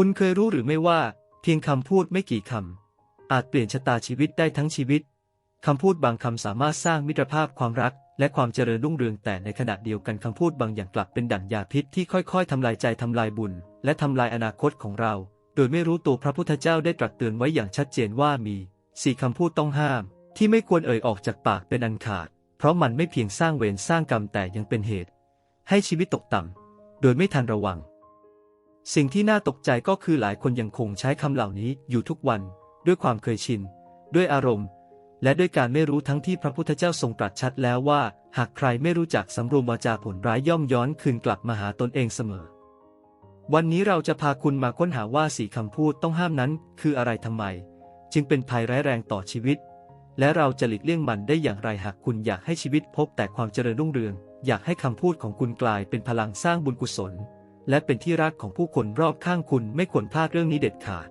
คุณเคยรู้หรือไม่ว่า เพียงคำพูดไม่กี่คำอาจเปลี่ยนชะตาชีวิตได้ทั้งชีวิตคำพูดบางคำสามารถสร้างมิตรภาพความรัก และความเจริญรุ่งเรืองแต่ในขณะเดียวกันคำพูดบางอย่างกลับเป็นดั่งยาพิษที่ค่อยๆทำลายใจทำลายบุญ และทำลายอนาคตของเรา โดยไม่รู้ตัวพระพุทธเจ้าได้ตรัสเตือนไว้อย่างชัดเจนว่ามีสี่คำพูดต้องห้าม ที่ไม่ควรเอ่ยออกจากปากเป็นอันขาด เพราะมันไม่เพียงสร้างเวรสร้างกรรมแต่ยังเป็นเหตุ ให้ชีวิตตกต่ำโดยไม่ทันระวัง สิ่งที่น่าตกใจก็คือหลายคนยังคงใช้คำเหล่านี้อยู่ทุกวัน ด้วยความเคยชิน ด้วยอารมณ์ และด้วยการไม่รู้ทั้งที่พระพุทธเจ้าทรงตรัสชัดแล้วว่า หากใครไม่รู้จักสำรวมวาจาผลร้ายย่อมย้อนคืนกลับมาหาตนเองเสมอ วันนี้เราจะพาคุณมาค้นหาว่าสี่คำพูดต้องห้ามนั้น คืออะไรทำไม จึงเป็นภัยร้ายแรงต่อชีวิต และเราจะหลีกเลี่ยงมันได้อย่างไรหากคุณอยากให้ชีวิตพบแต่ความเจริญรุ่งเรือง อยากให้คำพูดของคุณกลายเป็นพลังสร้างบุญกุศล และเป็นที่รักของผู้คนรอบข้างคุณไม่ควรพลาดเรื่องนี้เด็ดขาด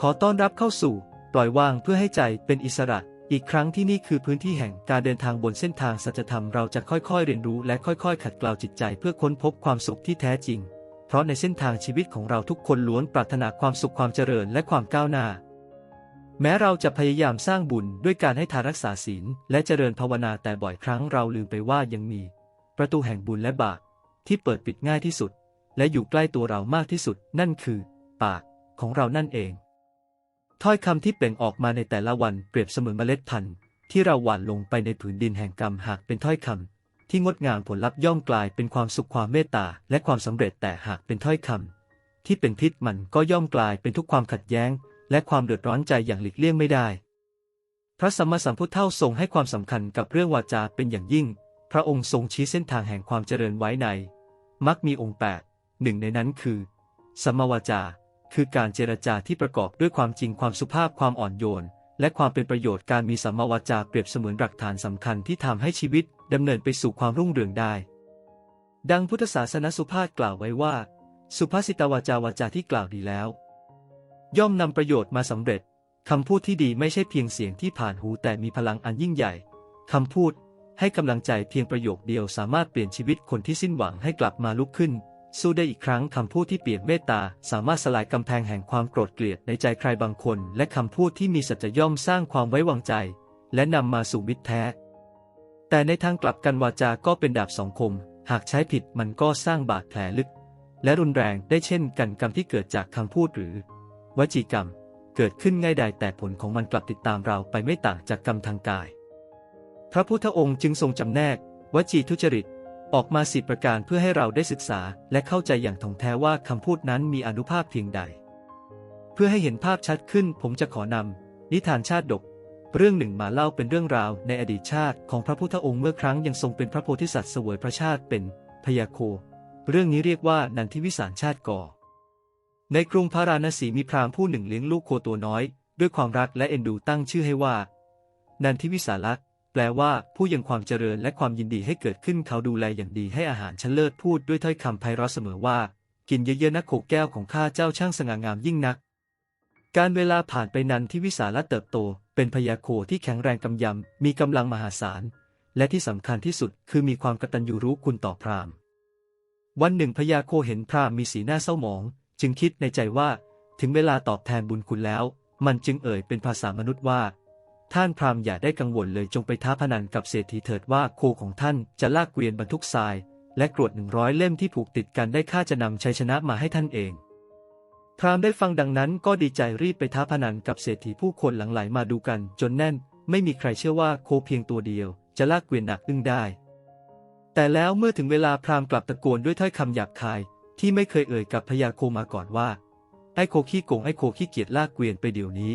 ขอต้อนรับเข้าสู่ ปล่อยวางเพื่อให้ใจเป็นอิสระ อีกครั้งที่นี่คือพื้นที่แห่งการเดินทางบนเส้นทางสัจธรรมเราจะค่อยๆ เรียนรู้และค่อยๆ ขัดเกลาจิตใจเพื่อค้นพบความสุขที่แท้จริง เพราะในเส้นทางชีวิตของเราทุกคนล้วนปรารถนาความสุขความเจริญและความก้าวหน้าแม้เราจะพยายามสร้างบุญด้วยการให้ทานรักษาศีลและเจริญภาวนาแต่บ่อยครั้งเราลืมไปว่ายังมี ประตูแห่งบุญและบาปที่เปิดปิดง่ายที่สุด และอยู่ใกล้ตัวเรามากที่สุด นั่นคือ ปากของเรานั่นเอง ถ้อยคำที่เปล่งออกมาในแต่ละวันเปรียบเสมือนเมล็ดพันธุ์ที่เราหว่านลงไปในผืนดินแห่งกรรมหากเป็นถ้อยคำที่งดงามผลลัพธ์ย่อมกลายเป็นความสุขความเมตตาและความสำเร็จแต่หากเป็นถ้อยคำที่เป็นพิษมันก็ย่อมกลายเป็นทุกความขัดแย้ง และความเดือดร้อนใจอย่างหลีกเลี่ยงไม่ได้ พระสัมมาสัมพุทธเจ้าทรงให้ความสำคัญกับเรื่องวาจาเป็นอย่างยิ่ง พระองค์ทรงชี้เส้นทางแห่งความเจริญไว้ในมักมีองค์แปด หนึ่งในนั้นคือสัมมาวาจา คือการเจรจาที่ประกอบด้วยความจริงความสุภาพความอ่อนโยน และความเป็นประโยชน์การมีสัมมาวาจาเปรียบเสมือนหลักฐานสำคัญที่ทำให้ชีวิตดำเนินไปสู่ความรุ่งเรืองได้ ดังพุทธศาสนสุภาพกล่าวไว้ว่า สุภาษิตวาจาวาจาที่กล่าวดีแล้ว ย่อมนำประโยชน์มาสำเร็จคำพูดที่ดีไม่ใช่เพียงเสียงที่ผ่านหูแต่มีพลังอันยิ่งใหญ่คำพูดให้กำลังใจเพียงประโยคเดียวสามารถเปลี่ยนชีวิตคนที่สิ้นหวังให้กลับมาลุกขึ้น สู้ได้อีกครั้งคำพูดที่เปลี่ยนเมตตา สามารถสลายกำแพงแห่งความโกรธเกลียดในใจใครบางคน และคำพูดที่มีสัจจะย่อมสร้างความไว้วางใจ และนำมาสู่มิตรแท้ แต่ในทางกลับกันวาจาก็เป็นดาบสองคม หากใช้ผิดมันก็สร้างบาดแผลลึก และรุนแรงได้เช่นกันกรรมที่เกิดจากคำพูดหรือ วจีกรรม เกิดขึ้นง่ายใดแต่ผลของมันกลับติดตามเราไปไม่ต่างจากกรรมทางกาย พระพุทธองค์จึงทรงจำแนก วจีทุจริต ออกมาสิประการเพื่อให้เราได้ศึกษาและเข้าใจอย่างถ่องแท้ว่าคำพูดนั้นมีอนุภาพเพียงใด เพื่อให้เห็นภาพชัดขึ้นผมจะขอนำนิทานชาติดก เรื่องหนึ่งมาเล่าเป็นเรื่องราวในอดีตชาติของพระพุทธองค์เมื่อครั้งยังทรงเป็นพระโพธิสัตว์เสวยพระชาติเป็นพยาโค เรื่องนี้เรียกว่านันทิวิสารชาติก่อ ในกรุงพาราณสีมีพราหมณ์ผู้หนึ่งเลี้ยงลูกโคตัวน้อย ด้วยความรักและเอ็นดูตั้งชื่อให้ว่า นันทิวิสารักษ แปลว่าผู้ยังความเจริญและความยินดีให้เกิดขึ้นเขาดูแลอย่างดีให้อาหารชั้นเลิศพูดด้วยถ้อยคำไพเราะเสมอว่า กินเยอะๆนะโขกแก้วของข้าเจ้าช่างสง่างามยิ่งนัก การเวลาผ่านไปนันทิวิสารัเติบโต เป็นพยาโคที่แข็งแรงกำยำ มีกำลังมหาศาล และที่สำคัญที่สุดคือมีความกตัญญูรู้คุณต่อพราหมณ์ วันหนึ่งพญาโคเห็นพราหมณ์มีสีหน้าเศร้าหมอง จึงคิดในใจว่า ถึงเวลาตอบแทนบุญคุณแล้ว มันจึงเอ่ยเป็นภาษามนุษย์ว่า ท่านพราหมณ์อย่าได้กังวลเลยจงไปท้าพนันกับเศรษฐีเถิดว่าโคของท่านจะลากเกวียนบรรทุกทราย และกรวดหนึ่งร้อยเล่มที่ผูกติดกันได้ข้าจะนำชัยชนะมาให้ท่านเอง พราหมณ์ได้ฟังดังนั้นก็ดีใจรีบไปท้าพนันกับเศรษฐีผู้คนหลังไหลมาดูกัน จนแน่น ไม่มีใครเชื่อว่าโคเพียงตัวเดียว จะลากเกวียนหนักอึ้งได้ แต่แล้วเมื่อถึงเวลาพราหมณ์กลับตะโกนด้วยถ้อยคำหยาบคาย ที่ไม่เคยเอ่ยกับพญาโคมาก่อนว่าไอ้โคขี้โกงไอ้โคขี้เกียจลากเกวียนไปเดี๋ยวนี้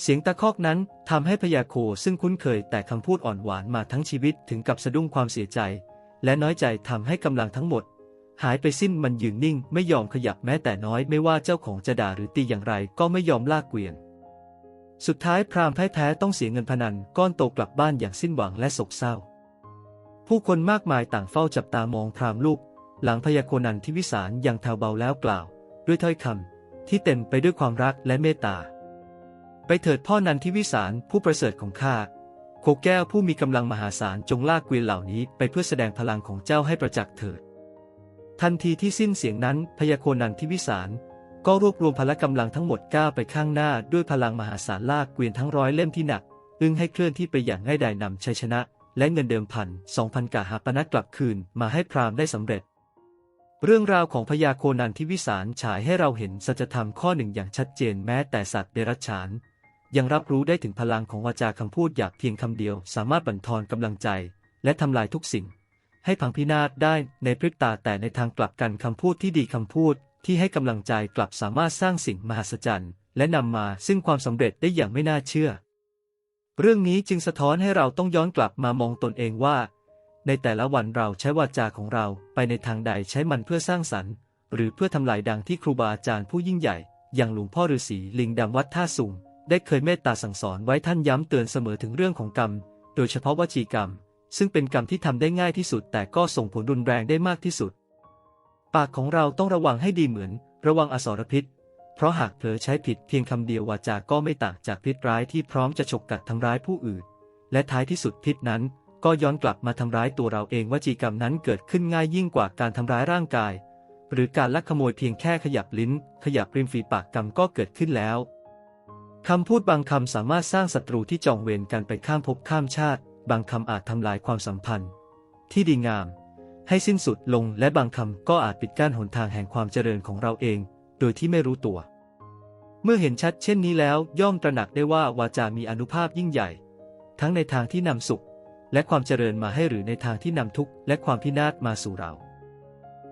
เสียงตะคอกนั้นทำให้พญาโคซึ่งคุ้นเคยแต่คำพูดอ่อนหวานมาทั้งชีวิตถึงกับสะดุ้งความเสียใจ และน้อยใจทำให้กำลังทั้งหมด หายไปสิ้นมันยืนนิ่งไม่ยอมขยับแม้แต่น้อยไม่ว่าเจ้าของจะด่าหรือตีอย่างไรก็ไม่ยอมลากเกวียน สุดท้ายพราหมณ์พ่ายแพ้ต้องเสียเงินพนันก้อนโตกลับบ้านอย่างสิ้นหวังและโศกเศร้า ผู้คนมากมายต่างเฝ้าจับตามองพราหมณ์ลูก หลังพยาโคนันทิวิสารอย่างแถวเบาแล้วกล่าว ด้วยถ้อยคำที่เต็มไปด้วยความรักและเมตตา ไปเถิดพ่อนันทิวิสารผู้ประเสริฐของข้าโคแก้วผู้มีกำลังมหาศาลจงลากเกวียนเหล่านี้ไปเพื่อแสดงพลังของเจ้าให้ประจักษ์เถิด ทันทีที่สิ้นเสียงนั้นพยาโคนันทิวิสารก็รวบรวมพละกำลังทั้งหมดก้าวไปข้างหน้าด้วยพลังมหาศาลลากเกวียนทั้งร้อยเล่มที่หนัก อึ้งให้เคลื่อนที่ไปอย่างง่ายดายนำชัยชนะ และเงินเดิมพันสองพันกาหาปณะกลับคืนมาให้พราหมณ์ได้สำเร็จ เรื่องราวของพญาโคนันที่วิสารฉายให้เราเห็นสัจธรรมข้อหนึ่งอย่างชัดเจนแม้แต่สัตว์เดรัจฉาน ยังรับรู้ได้ถึงพลังของวาจาคำพูดอยากเพียงคำเดียว สามารถบั่นทอนกำลังใจ และทำลายทุกสิ่ง ให้พังพินาศได้ในพริบตาแต่ในทางกลับกันคำพูดที่ดีคำพูด ที่ให้กำลังใจกลับสามารถสร้างสิ่งมหัศจรรย์ และนำมาซึ่งความสำเร็จได้อย่างไม่น่าเชื่อ เรื่องนี้จึงสะท้อนให้เราต้องย้อนกลับมามองตนเองว่า ในแต่ละวันเราใช้วาจาของเราไปในทางใดใช้มันเพื่อสร้างสรรค์ หรือเพื่อทำลายดังที่ครูบาอาจารย์ผู้ยิ่งใหญ่ อย่างหลวงพ่อฤาษีลิงดำวัดท่าสุง ได้เคยเมตตาสั่งสอนไว้ท่านย้ำเตือนเสมอถึงเรื่องของกรรม โดยเฉพาะวจีกรรม ซึ่งเป็นกรรมที่ทำได้ง่ายที่สุด แต่ก็ส่งผลรุนแรงได้มากที่สุด ปากของเราต้องระวังให้ดีเหมือน ระวังอสรพิษ เพราะหากเผลอใช้ผิดเพียงคำเดียววาจาก็ไม่ต่างจากพิษร้ายที่พร้อมจะฉกกัดทำร้ายผู้อื่น และท้ายที่สุดพิษนั้น ก็ย้อนกลับมาทำร้ายตัวเราเองวจีกรรมนั้นเกิดขึ้นง่ายยิ่งกว่าการทำร้ายร่างกาย หรือการลักขโมยเพียงแค่ขยับลิ้น ขยับริมฝีปากกรรมก็เกิดขึ้นแล้ว คำพูดบางคำสามารถสร้างศัตรูที่จองเวรกันไปข้ามภพข้ามชาติ บางคำอาจทำลายความสัมพันธ์ ที่ดีงาม ให้สิ้นสุดลงและบางคำก็อาจปิดกั้นหนทางแห่งความเจริญของเราเอง โดยที่ไม่รู้ตัว เมื่อเห็นชัดเช่นนี้แล้ว ย่อมตระหนักได้ว่าวาจามีอนุภาพยิ่งใหญ่ ทั้งในทางที่นำสุข และความเจริญมาให้หรือในทางที่นำทุกข์และความพินาศมาสู่เรา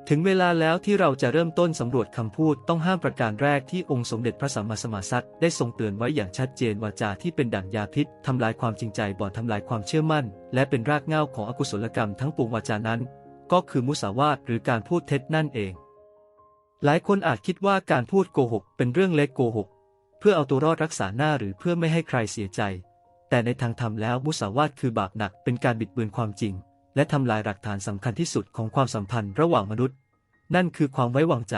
ถึงเวลาแล้วที่เราจะเริ่มต้นสำรวจคำพูดต้องห้ามประการแรกที่องค์สมเด็จพระสัมมาสัมพุทธเจ้าได้ทรงเตือนไว้อย่างชัดเจนวาจาที่เป็นดั่งยาพิษทำลายความจริงใจบ่อนทำลายความเชื่อมั่น และเป็นรากเหง้าของอกุศลกรรมทั้งปวงวาจานั้น ก็คือมุสาวาทหรือการพูดเท็จนั่นเอง หลายคนอาจคิดว่าการพูดโกหกเป็นเรื่องเล็กโกหก เพื่อเอาตัวรอดรักษาหน้าหรือเพื่อไม่ให้ใครเสียใจ แต่ในทางธรรมแล้วมุสาวาทคือบาปหนักเป็นการบิดเบือนความจริง และทำลายหลักฐานสำคัญที่สุดของความสัมพันธ์ระหว่างมนุษย์ นั่นคือความไว้วางใจ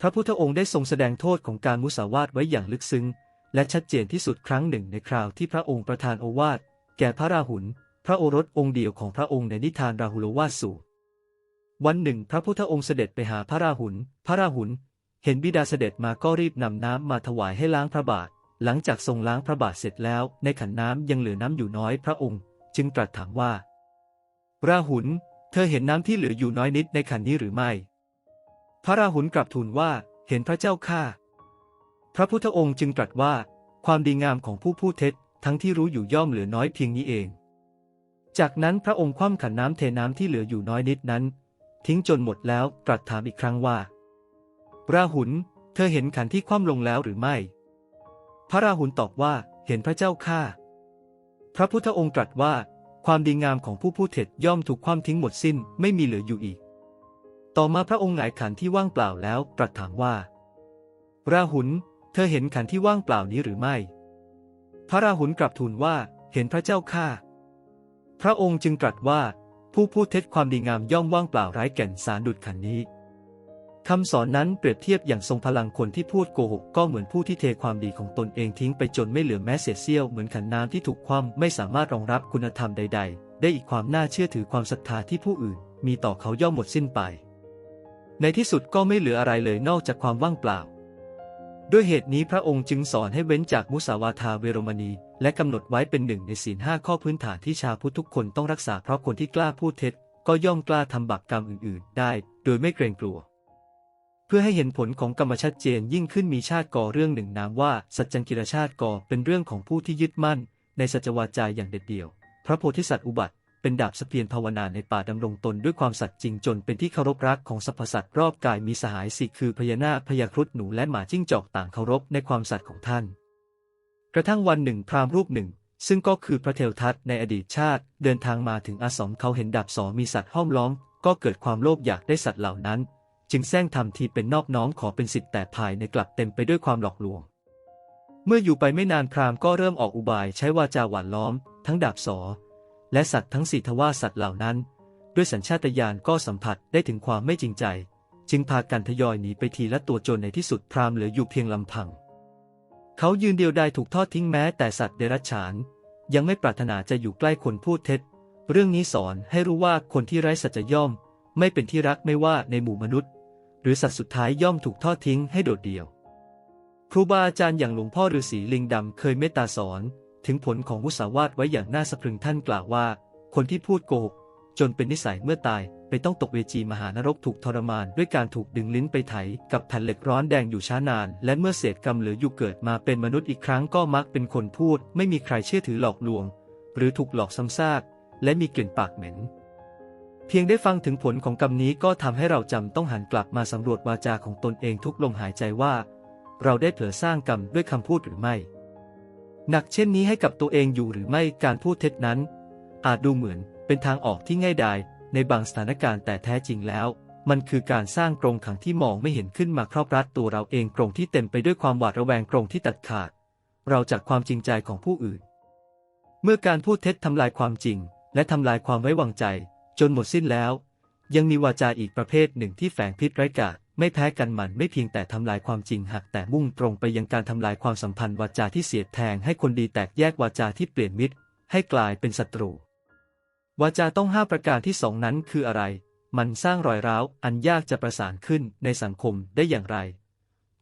พระพุทธองค์ได้ทรงแสดงโทษของการมุสาวาทไว้อย่างลึกซึ้ง และชัดเจนที่สุดครั้งหนึ่งในคราวที่พระองค์ประทานโอวาทแก่พระราหุล พระโอรสองค์เดียวของพระองค์ในนิทานราหุลวาสสูตรวันหนึ่ง พระพุทธองค์เสด็จไปหาพระราหุล พระราหุลเห็นบิดาเสด็จมาก็รีบนำน้ำมาถวายให้ล้างพระบาท หลังจากทรงล้างพระบาทเสร็จแล้ว ในขันน้ำยังเหลือน้ำอยู่น้อยพระองค์ จึงตรัสถามว่า ราหุล เธอเห็นน้ำที่เหลืออยู่น้อยนิดในขันนี้หรือไม่ พระราหุลกลับทูลว่า เห็นพระเจ้าข้า พระพุทธองค์จึงตรัสว่า ความดีงามของผู้พูดเท็จ ทั้งที่รู้อยู่ย่อมเหลือน้อยเพียงนี้เอง จากนั้นพระองค์คว่ำขันน้ำเทน้ำที่เหลืออยู่น้อยนิดนั้น ทิ้งจนหมดแล้วตรัสถามอีกครั้งว่า ราหุล เธอเห็นขันที่คว่ำลงแล้วหรือไม่ พระราหุลตอบว่า เห็นพระเจ้าข้า พระพุทธองค์ตรัสว่า ความดีงามของผู้พูดเท็จย่อมถูกความทิ้งหมดสิ้นไม่มีเหลืออยู่อีก ต่อมาพระองค์หงายขันที่ว่างเปล่าแล้วตรัสถามว่า ราหุลเธอเห็นขันที่ว่างเปล่านี้หรือไม่ พระราหุลกลับทูลว่าเห็นพระเจ้าข้าพระองค์จึงตรัสว่า ผู้พูดเท็จความดีงามย่อมว่างเปล่าไร้แก่นสารดุดขันนี้ คำสอนนั้นเปรียบเทียบอย่างทรงพลังคนที่พูดโกหกก็เหมือนผู้ที่เทความดีของตนเองทิ้งไปจนไม่เหลือแม้เศษเสี้ยวเหมือนขันน้ำที่ถูกคว่ำไม่สามารถรองรับคุณธรรมใด ๆ ได้อีกความน่าเชื่อถือความศรัทธาที่ผู้อื่น มีต่อเขาย่อมหมดสิ้นไป ในที่สุดก็ไม่เหลืออะไรเลยนอกจากความว่างเปล่า ด้วยเหตุนี้พระองค์จึงสอนให้เว้นจากมุสาวาทาเวรมณี และกำหนดไว้เป็นหนึ่งในศีลห้าข้อพื้นฐานที่ชาวพุทธทุกคนต้องรักษาเพราะคนที่กล้าพูดเท็จ ก็ย่อมกล้าทำบาปกรรมอื่น ๆ ได้ โดยไม่เกรงกลัว เพื่อให้เห็นผลของกรรมชัดเจนยิ่งขึ้นมีชาติก่อเรื่องหนึ่งนามว่า สัจจังกิรชาติก่อเป็นเรื่องของผู้ที่ยึดมั่น ในสัจวาจาอย่างเด็ดเดี่ยว พระโพธิสัตว์อุบัติ เป็นดาบสเปียนภาวนาในป่าดำรงตนด้วยความสัตย์จริงจนเป็นที่เคารพรักของสรรพสัตว์รอบกายมีสหายสิคือพญานาคพญาครุฑหนูและหมาจิ้งจอกต่างเคารพในความสัตย์ของท่าน กระทั่งวันหนึ่งพราหมณ์รูปหนึ่งซึ่งก็คือพระเทวทัตในอดีตชาติ เดินทางมาถึงอาสมเขาเห็นดาบสอมีสัตว์ห้อมล้อม ก็เกิดความโลภอยากได้สัตว์เหล่านั้น จึงแซงทำทีเป็นนอบน้อมขอเป็นสิทธิ์แต่ภายในกลับเต็มไปด้วยความหลอกลวง เมื่ออยู่ไปไม่นานพรามก็เริ่มออกอุบายใช้วาจาหวานล้อม ทั้งดาบสอ และสัตว์ทั้งสี่ทว่าสัตว์เหล่านั้น ด้วยสัญชาตญาณก็สัมผัสได้ถึงความไม่จริงใจ จึงพากันทยอยหนีไปทีละตัวจนในที่สุดพรามเหลืออยู่เพียงลำพัง เขายืนเดียวดายถูกทอดทิ้งแม้แต่สัตว์เดรัจฉาน ยังไม่ปรารถนาจะอยู่ใกล้คนพูดเท็จ เรื่องนี้สอนให้รู้ว่าคนที่ไร้สัจจะย่อม ไม่เป็นที่รักไม่ว่าในหมู่มนุษย์ รือสัตว์สุดท้ายย่อมถูกทอดทิ้งให้โดดเดี่ยว ครูบาอาจารย์อย่างหลวงพ่อฤาษีลิงดำเคยเมตตาสอน ถึงผลของมุสาวาทไว้อย่างน่าสะพรึงท่านกล่าวว่า คนที่พูดโกหกจนเป็นนิสัยเมื่อตายไปต้องตกเวจีมหานรกถูกทรมานด้วยการถูกดึงลิ้นไปไถกับแผ่นเหล็กร้อนแดงอยู่ช้านาน และเมื่อเศษกรรมเหลืออยู่เกิดมาเป็นมนุษย์อีกครั้งก็มักเป็นคนพูด ไม่มีใครเชื่อถือหลอกลวง หรือถูกหลอกซ้ำซากและมีกลิ่นปากเหม็น เพียงได้ฟังถึงผลของกรรมนี้ก็ทำให้เราจำต้องหันกลับมาสำรวจวาจาของตนเองทุกลมหายใจว่า เราได้เผลอสร้างกรรมด้วยคำพูดหรือไม่ หนักเช่นนี้ให้กับตัวเองอยู่หรือไม่การพูดเท็จนั้น อาจดูเหมือนเป็นทางออกที่ง่ายดายในบางสถานการณ์แต่แท้จริงแล้ว มันคือการสร้างกรงขังที่มองไม่เห็นขึ้นมาครอบรัดตัวเราเองกรงที่เต็มไปด้วยความหวาดระแวงกรงที่ตัดขาด เราจากความจริงใจของผู้อื่น เมื่อการพูดเท็จทำลายความจริง และทำลายความไว้วางใจ จนหมดสิ้นแล้ว ยังมีวาจาอีกประเภทหนึ่งที่แฝงพิษไร้กาจไม่แพ้กันมันไม่เพียงแต่ทำลายความจริงหากแต่มุ่งตรงไปยังการทำลายความสัมพันธ์วาจาที่เสียดแทงให้คนดีแตกแยกวาจาที่เปลี่ยนมิตร ให้กลายเป็นศัตรู วาจาต้องห้าประการที่สองนั้นคืออะไร มันสร้างรอยร้าวอันยากจะประสานขึ้นในสังคมได้อย่างไร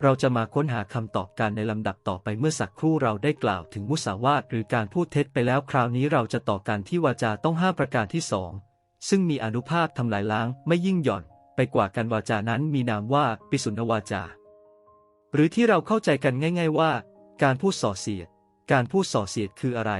เราจะมาค้นหาคำตอบกันในลำดับต่อไปเมื่อสักครู่เราได้กล่าวถึงมุสาวาทหรือการพูดเท็จไปแล้วคราวนี้เราจะต่อกันที่วาจาต้องห้าประการที่สอง ซึ่งมีอนุภาพทำลายล้างไม่ยิ่งหย่อน ไปกว่าการวาจานั้นมีนามว่าปิสุนวาจา หรือที่เราเข้าใจกันง่าย ๆว่า การพูดส่อเสียด การพูดส่อเสียดคืออะไร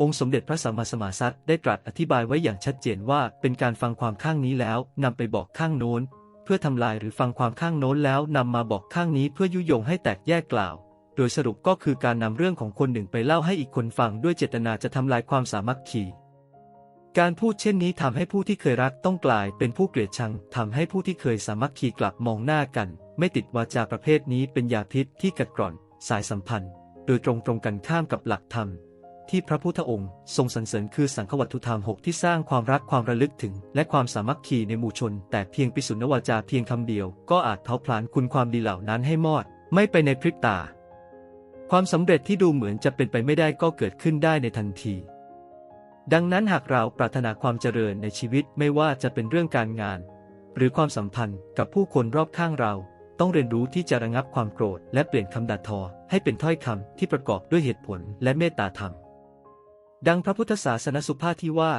องค์สมเด็จพระสัมมาสัมมาสัตว์ได้ตรัสอธิบายไว้อย่างชัดเจนว่าเป็นการฟังความข้างนี้แล้วนำไปบอกข้างโน้น เพื่อทำลายหรือฟังความข้างโน้นแล้วนำมาบอกข้างนี้เพื่อยุยงให้แตกแยกกล่าวโดยสรุปก็คือการนำเรื่องของคนหนึ่งไปเล่าให้อีกคนฟังด้วยเจตนาจะทำลายความสามัคคี การพูดเช่นนี้ทำให้ผู้ที่เคยรักต้องกลายเป็นผู้เกลียดชังทำให้ผู้ที่เคยสามัคคีกลับมองหน้ากัน ไม่ติดวาจาประเภทนี้เป็นยาพิษที่กัดกร่อน สายสัมพันธ์ โดยตรงตรงกันข้ามกับหลักธรรม ที่พระพุทธองค์ ทรงสรรเสริญคือสังฆวัตถุธรรมหกที่สร้างความรักความระลึกถึง และความสามัคคีในหมู่ชน แต่เพียงปิสุนวาจาเพียงคำเดียว ก็อาจเผาผลาญคุณความดีเหล่านั้นให้มอด ไม่ไปในพริบตา ความสำเร็จที่ดูเหมือนจะเป็นไปไม่ได้ก็เกิดขึ้นได้ในทันที ดังนั้นหากเราปรารถนาความเจริญในชีวิตไม่ว่าจะเป็นเรื่องการงาน หรือความสัมพันธ์กับผู้คนรอบข้างเรา ต้องเรียนรู้ที่จะระงับความโกรธ และเปลี่ยนคำด่าทอ ให้เป็นถ้อยคำที่ประกอบด้วยเหตุผลและเมตตาธรรม ดังพระพุทธศาสนสุภาษิตที่ว่า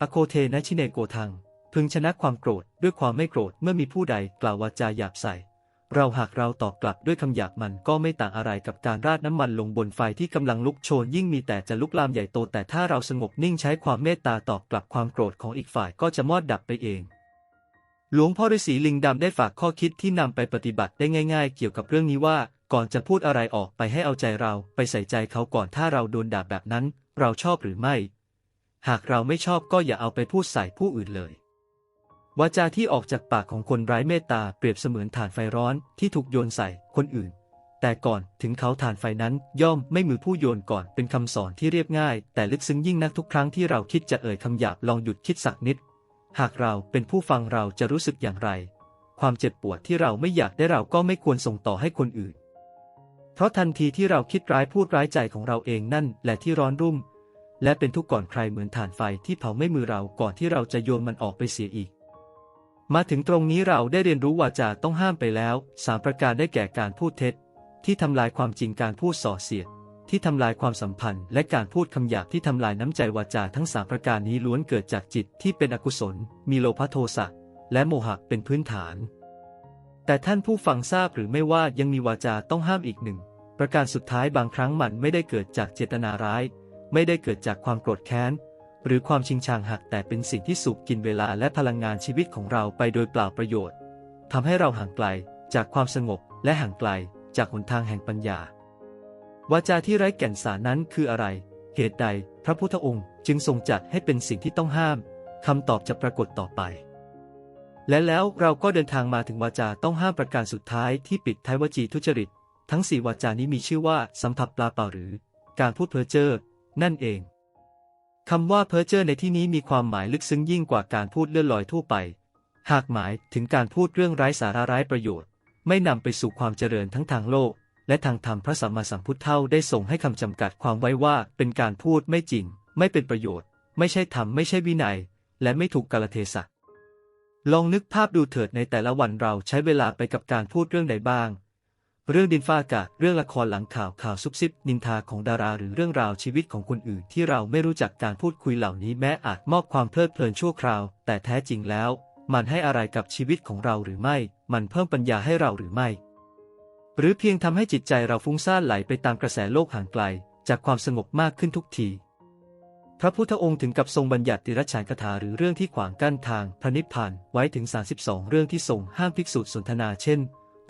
อโคเทนะชิเนโกทัง พึงชนะความโกรธด้วยความไม่โกรธเมื่อมีผู้ใดกล่าววาจาหยาบใส่ เราหากเราตอบกลับด้วยคำหยาบมันก็ไม่ต่างอะไรกับการราดน้ำมันลงบนไฟที่กำลังลุกโชนยิ่งมีแต่จะลุกลามใหญ่โตแต่ถ้าเราสงบนิ่งใช้ความเมตตาตอบกลับความโกรธของอีกฝ่ายก็จะมอดดับไปเอง หลวงพ่อฤาษีลิงดำได้ฝากข้อคิดที่นำไปปฏิบัติได้ง่าย ๆ เกี่ยวกับเรื่องนี้ว่า ก่อนจะพูดอะไรออกไปให้เอาใจเรา ไปใส่ใจเขาก่อนถ้าเราโดนด่าแบบนั้น เราชอบหรือไม่ หากเราไม่ชอบก็อย่าเอาไปพูดใส่ผู้อื่นเลย วาจาที่ออกจากปากของคนไร้เมตตาเปรียบเสมือนถ่านไฟร้อนที่ถูกโยนใส่คนอื่น แต่ก่อนถึงเขาถ่านไฟนั้นย่อมไม่มือผู้โยนก่อนเป็นคำสอนที่เรียบง่าย แต่ลึกซึ้งยิ่งนักทุกครั้งที่เราคิดจะเอ่ยคำหยาบลองหยุดคิดสักนิด หากเราเป็นผู้ฟังเราจะรู้สึกอย่างไร ความเจ็บปวดที่เราไม่อยากได้เราก็ไม่ควรส่งต่อให้คนอื่น เพราะทันทีที่เราคิดร้ายพูดร้ายใจของเราเองนั่นแหละที่ร้อนรุ่ม และเป็นทุกข์ก่อนใครเหมือนถ่านไฟที่เผาไม่มือเราก่อนที่เราจะโยนมันออกไปเสียอีก มาถึงตรงนี้เราได้เรียนรู้วาจาต้องห้ามไปแล้วสามประการได้แก่การพูดเท็จ ที่ทำลายความจริงการพูดส่อเสียด ที่ทำลายความสัมพันธ์ และการพูดคำหยาบที่ทำลายน้ำใจวาจาทั้งสามประการนี้ล้วนเกิดจากจิตที่เป็นอกุศล มีโลภโทสะและโมหะเป็นพื้นฐาน แต่ท่านผู้ฟังทราบหรือไม่ว่ายังมีวาจาต้องห้ามอีกหนึ่ง ประการสุดท้ายบางครั้งมันไม่ได้เกิดจากเจตนาร้าย ไม่ได้เกิดจากความโกรธแค้น หรือความชิงชังหักแต่เป็นสิ่งที่สูบกินเวลาและพลังงานชีวิตของเราไปโดยเปล่าประโยชน์ทำให้เราห่างไกลจากความสงบและห่างไกลจากหนทางแห่งปัญญาวาจาที่ไร้แก่นสารนั้นคืออะไร เหตุใด พระพุทธองค์จึงทรงจัดให้เป็นสิ่งที่ต้องห้าม คำตอบจะปรากฏต่อไป และแล้วเราก็เดินทางมาถึงวาจาต้องห้ามประการสุดท้ายที่ปิดท้ายวจีทุจริต ทั้งสี่วาจานี้มีชื่อว่า สัมผัสปลาเปล่าหรือ การพูดเพ้อเจ้อนั่นเอง คำว่าเพ้อเจ้อในที่นี้มีความหมายลึกซึ้งยิ่งกว่าการพูดเลื่อนลอยทั่วไป หากหมายถึงการพูดเรื่องไร้สาระไร้ประโยชน์ ไม่นำไปสู่ความเจริญทั้งทางโลก และทางธรรมพระสัมมาสัมพุทธเท่าได้ส่งให้คำจำกัดความไว้ว่าเป็นการพูดไม่จริง ไม่เป็นประโยชน์ ไม่ใช่ธรรมไม่ใช่วินัย และไม่ถูกกาลเทศะลองนึกภาพดูเถิดในแต่ละวันเราใช้เวลาไปกับการพูดเรื่องใดบ้าง เรื่องดินฟ้าอากาศ เรื่องละครหลังข่าวข่าวซุบซิบ นินทาของดาราหรือเรื่องราวชีวิตของคนอื่นที่เราไม่รู้จักการพูดคุยเหล่านี้แม้อาจมอบความเพลิดเพลินชั่วคราว แต่แท้จริงแล้ว มันให้อะไรกับชีวิตของเราหรือไม่ มันเพิ่มปัญญาให้เราหรือไม่ หรือเพียงทำให้จิตใจเราฟุ้งซ่านไหลไปตามกระแสโลกห่างไกล จากความสงบมากขึ้นทุกทีพระพุทธองค์ถึงกับทรงบัญญัติติรฉานคาถาหรือเรื่องที่ขวางกั้นทางพระนิพพานไว้ถึง 32 เรื่องที่ทรงห้ามภิกษุสนทนาเช่น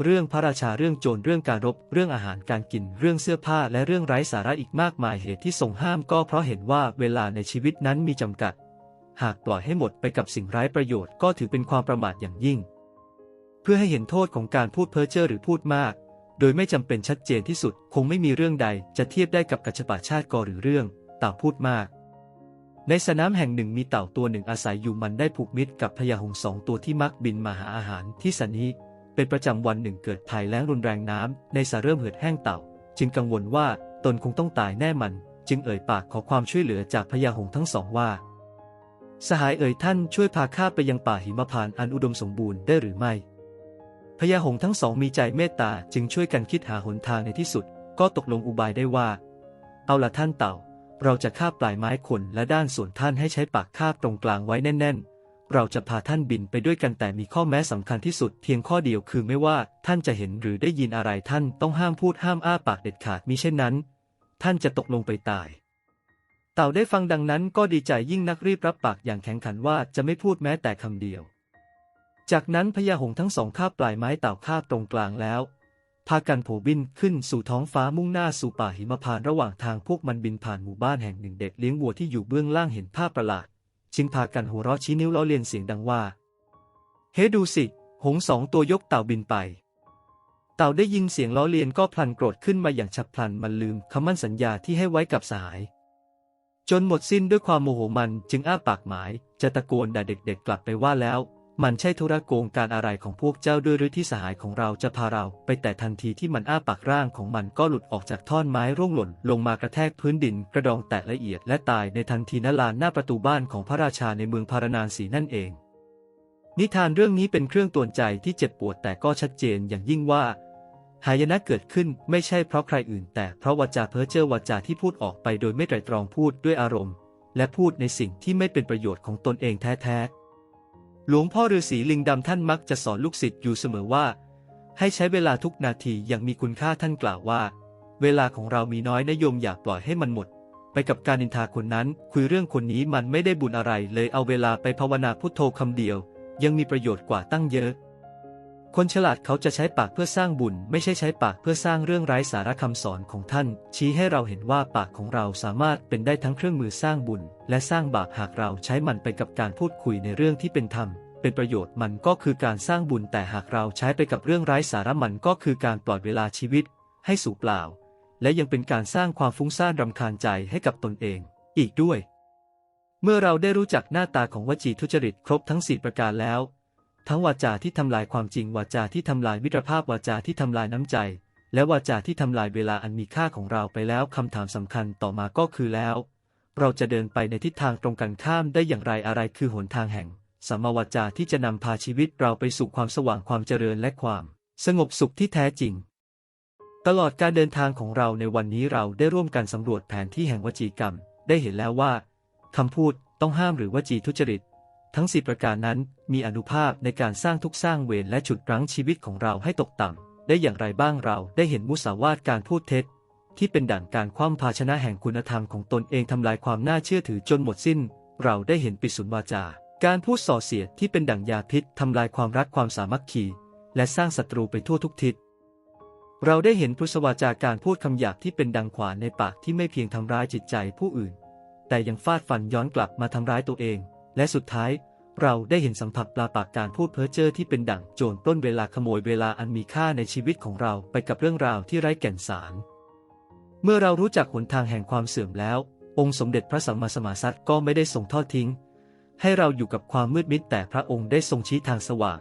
เรื่องพระราชาเรื่องโจรเรื่องการรบ เรื่องอาหารการกิน เรื่องเสื้อผ้าและเรื่องไร้สาระอีกมากมายเหตุที่ทรงห้ามก็เพราะเห็นว่าเวลาในชีวิตนั้นมีจำกัด หากปล่อยให้หมดไปกับสิ่งไร้ประโยชน์ก็ถือเป็นความประมาทอย่างยิ่ง เพื่อให้เห็นโทษของการพูดเพ้อเจ้อหรือพูดมาก โดยไม่จำเป็นชัดเจนที่สุด คงไม่มีเรื่องใดจะเทียบได้กับกัจจปาชาติกอหรือเรื่องเต่าพูดมาก ในสนามแห่งหนึ่งมีเต่าตัวหนึ่งอาศัยอยู่มันได้ผูกมิตรกับพญาหงส์สองตัวที่มักบินมาหาอาหารที่สันนี้ เป็นประจำวันหนึ่งเกิดภัยแล้งรุนแรงน้ำในสระเริ่มเหือดแห้งเต่า จึงกังวลว่าตนคงต้องตายแน่มัน จึงเอ่ยปากขอความช่วยเหลือจากพญาหงทั้งสองว่า สหายเอ่ยท่านช่วยพาข้าไปยังป่าหิมพานต์อันอุดมสมบูรณ์ได้หรือไม่พญาหงทั้งสองมีใจเมตตาจึงช่วยกันคิดหาหนทางในที่สุด ก็ตกลงอุบายได้ว่า เอาละท่านเต่า เราจะคาบปลายไม้คนและด้านส่วนท่านให้ใช้ปากคาบตรงกลางไว้แน่น ๆ เราจะพาท่านบินไปด้วยกันแต่มีข้อแม้สำคัญที่สุดเพียงข้อเดียวคือไม่ว่าท่านจะเห็นหรือได้ยินอะไรท่านต้องห้ามพูดห้ามอ้าปากเด็ดขาดมิเช่นนั้น ท่านจะตกลงไปตาย เต่าได้ฟังดังนั้นก็ดีใจยิ่งนักรีบรับปากอย่างแข็งขันว่าจะไม่พูดแม้แต่คำเดียว จากนั้นพญาหงส์ทั้งสองคาบปลายไม้เต่าคาบตรงกลางแล้วพากันโผบินขึ้นสู่ท้องฟ้ามุ่งหน้าสู่ป่าหิมพานระหว่างทางพวกมันบินผ่านหมู่บ้านแห่งหนึ่งเด็กเลี้ยงวัวที่อยู่เบื้องล่างเห็นภาพประหลาด จึงพากันหัวเราะชี้นิ้วล้อเลียนเสียงดังว่า เฮ้ดูสิ หงส์สองตัวยกเต่าบินไป เต่าได้ยินเสียงล้อเลียนก็พลันโกรธขึ้นมาอย่างฉับพลันมันลืมคำมั่นสัญญาที่ให้ไว้กับสหาย จนหมดสิ้นด้วยความโมโหมันจึงอ้าปากหมาย จะตะโกนด่าเด็กๆกลับไปว่าแล้ว มันใช่ธุระโกงการอะไรของพวกเจ้าด้วยหรือที่สหายของเราจะพาเราไปแต่ทันทีที่มันอ้าปากร่างของมันก็หลุดออกจากท่อนไม้ร่วงหล่น ลงมากระแทกพื้นดินกระดองแตกละเอียดและตายในทันทีณลานหน้าประตูบ้านของพระราชาในเมืองพาราณสีนั่นเอง นิทานเรื่องนี้เป็นเครื่องตวนใจที่เจ็บปวดแต่ก็ชัดเจนอย่างยิ่งว่าหายนะเกิดขึ้นไม่ใช่เพราะใครอื่น แต่เพราะวาจาเพ้อเจ้อวาจาที่พูดออกไปโดยไม่ไตร่ตรองพูดด้วยอารมณ์ และพูดในสิ่งที่ไม่เป็นประโยชน์ของตนเองแท้ๆ หลวงพ่อฤาษีลิงดำท่านมักจะสอนลูกศิษย์อยู่เสมอว่า ให้ใช้เวลาทุกนาทีอย่างมีคุณค่าท่านกล่าวว่า เวลาของเรามีน้อยนะโยมอย่าปล่อยให้มันหมด ไปกับการนินทาคนนั้น คุยเรื่องคนนี้มันไม่ได้บุญอะไรเลยเอาเวลาไปภาวนาพุทโธคำเดียว ยังมีประโยชน์กว่าตั้งเยอะ คนฉลาดเขาจะใช้ปากเพื่อสร้างบุญ ไม่ใช่ใช้ปากเพื่อสร้างเรื่องไร้สาระคำสอนของท่าน ชี้ให้เราเห็นว่าปากของเราสามารถเป็นได้ทั้งเครื่องมือสร้างบุญ และสร้างบาปหากเราใช้มันไปกับการพูดคุยในเรื่องที่เป็นธรรม เป็นประโยชน์มันก็คือการสร้างบุญแต่หากเราใช้ไปกับเรื่องไร้สาระมันก็คือการปล่อยเวลาชีวิต ให้สู่เปล่า และยังเป็นการสร้างความฟุ้งซ่านรำคาญใจให้กับตนเอง อีกด้วย เมื่อเราได้รู้จักหน้าตาของวจีทุจริตครบทั้งสี่ประการแล้ว ทั้งวาจาที่ทำลายความจริงวาจาที่ทำลายมิตรภาพวาจาที่ทำลายน้ำใจ และวาจาที่ทำลายเวลาอันมีค่าของเราไปแล้วคำถามสำคัญต่อมาก็คือแล้ว เราจะเดินไปในทิศทางตรงกันข้ามได้อย่างไรอะไรคือหนทางแห่งสัมมาวาจาที่จะนำพาชีวิตเราไปสู่ความสว่างความเจริญและความ สงบสุขที่แท้จริง ตลอดการเดินทางของเราในวันนี้เราได้ร่วมกันสำรวจแผนที่แห่งวจีกรรม ได้เห็นแล้วว่าคำพูดต้องห้ามหรือวจีทุจริต ทั้งสี่ประการนั้นมีอนุภาพในการสร้างทุกข์สร้างเวรและฉุดรั้งชีวิตของเราให้ตกต่ำ ได้อย่างไรบ้างเราได้เห็นมุสาวาทการพูดเท็จ ที่เป็นด่านการคว่ำภาชนะแห่งคุณธรรมของตนเองทำลายความน่าเชื่อถือจนหมดสิ้น เราได้เห็นปิสุนวาจา การพูดส่อเสียดที่เป็นดั่งยาพิษทำลายความรักความสามัคคี และสร้างศัตรูไปทั่วทุกทิศเราได้เห็นพุทธวาจาการพูดคำหยาบที่เป็นดังขวานในปากที่ไม่เพียงทำร้ายจิตใจผู้อื่น แต่ยังฟาดฟันย้อนกลับมาทำร้ายตัวเอง และสุดท้าย เราได้เห็นสัมผัสปลาปากการพูดเพ้อเจ้อที่เป็นดั่งโจรปล้นเวลาขโมยเวลาอันมีค่าในชีวิตของเราไปกับเรื่องราวที่ไร้แก่นสาร เมื่อเรารู้จักหนทางแห่งความเสื่อมแล้ว องค์สมเด็จพระสัมมาสัมพุทธเจ้าก็ไม่ได้ทรงทอดทิ้ง ให้เราอยู่กับความมืดมิดแต่พระองค์ได้ทรงชี้ทางสว่าง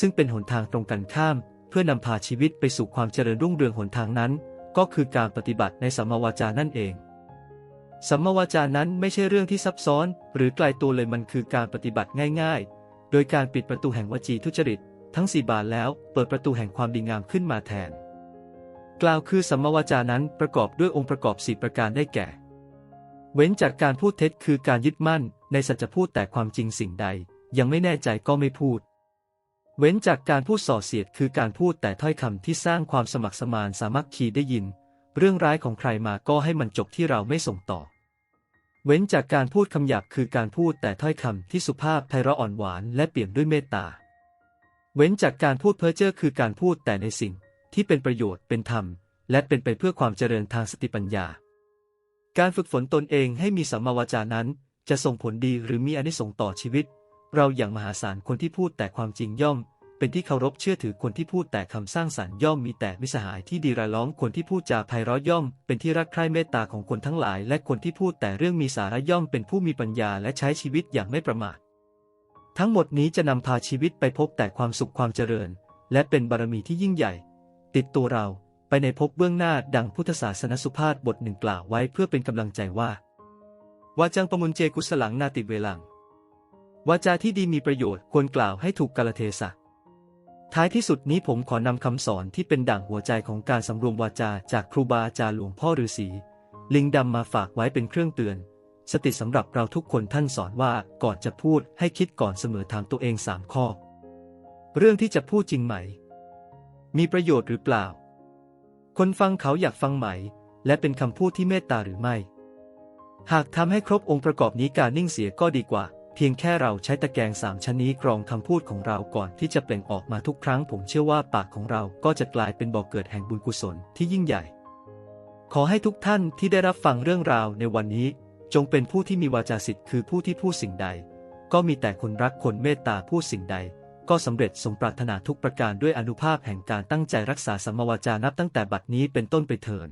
ซึ่งเป็นหนทางตรงกันข้าม เพื่อนำพาชีวิตไปสู่ความเจริญรุ่งเรืองหนทางนั้น ก็คือการปฏิบัติในสัมมาวาจานั่นเอง สัมมาวาจานั้นไม่ใช่เรื่องที่ซับซ้อน หรือไกลตัวเลยมันคือการปฏิบัติง่ายๆ โดยการปิดประตูแห่งวจีทุจริต ทั้งสี่บานแล้วเปิดประตูแห่งความดีงามขึ้นมาแทน กล่าวคือสัมมาวาจานั้นประกอบด้วยองค์ประกอบสี่ประการได้แก่ เว้นจากการพูดเท็จคือการยึดมั่น ในสัจพูดแต่ความจริงสิ่งใด ยังไม่แน่ใจก็ไม่พูด เว้นจากการพูดส่อเสียดคือการพูดแต่ถ้อยคำที่สร้างความสมัครสมานสามัคคีได้ยิน เรื่องร้ายของใครมาก็ให้มันจบที่เราไม่ส่งต่อ เว้นจากการพูดคำหยาบคือการพูดแต่ถ้อยคำที่สุภาพไพเราะอ่อนหวานและเปี่ยมด้วยเมตตา เว้นจากการพูดเพ้อเจ้อคือการพูดแต่ในสิ่งที่เป็นประโยชน์เป็นธรรม และเป็นไปเพื่อความเจริญทางสติปัญญา การฝึกฝนตนเองให้มีสัมมาวาจานั้น จะส่งผลดีหรือมีอนิสงส์ต่อชีวิต เราอย่างมหาศาลคนที่พูดแต่ความจริงย่อม เป็นที่เคารพเชื่อถือคนที่พูดแต่คำสร้างสรรค์ย่อมมีแต่มิสหายที่ดีรายล้อมคนที่พูดจาไพเราะย่อม เป็นที่รักใคร่เมตตาของคนทั้งหลาย และคนที่พูดแต่เรื่องมีสาระย่อมเป็นผู้มีปัญญาและใช้ชีวิตอย่างไม่ประมาท ทั้งหมดนี้จะนำพาชีวิตไปพบแต่ความสุขความเจริญ และเป็นบารมีที่ยิ่งใหญ่ ติดตัวเราไปในภพเบื้องหน้าดังพุทธศาสนสุภาษบทหนึ่งกล่าวไว้เพื่อเป็นกำลังใจว่า วาจังปมุนเจกุสลังนาติเวลัง วาจาที่ดีมีประโยชน์ควรกล่าวให้ถูกกาลเทศะ ท้ายที่สุดนี้ผมขอนำคำสอนที่เป็นด่างหัวใจของการสำรวมวาจาจากครูบาอาจารย์หลวงพ่อฤาษีลิงดำมาฝากไว้เป็นเครื่องเตือน สติสำหรับเราทุกคนท่านสอนว่าก่อนจะพูดให้คิดก่อนเสมอถามตัวเองสามข้อ เรื่องที่จะพูดจริงไหม มีประโยชน์หรือเปล่า คนฟังเขาอยากฟังไหม และเป็นคำพูดที่เมตตาหรือไม่ หากทำให้ครบองค์ประกอบนี้การนิ่งเสียก็ดีกว่า เพียงแค่เราใช้ตะแกรงสามชั้นนี้กรองคำพูดของเราก่อนที่จะเปล่งออกมาทุกครั้ง ผมเชื่อว่าปากของเราก็จะกลายเป็นบ่อกเกิดแห่งบุญกุศลที่ยิ่งใหญ่ ขอให้ทุกท่านที่ได้รับฟังเรื่องราวในวันนี้ จงเป็นผู้ที่มีวาจาสิทธิ์คือผู้ที่พูดสิ่งใด ก็มีแต่คนรักคนเมตตาพูดสิ่งใด ก็สำเร็จสมปรารถนาทุกประการด้วยอนุภาพแห่งการตั้งใจรักษาสัมมาวาจานับตั้งแต่บัดนี้เป็นต้นไปเถิด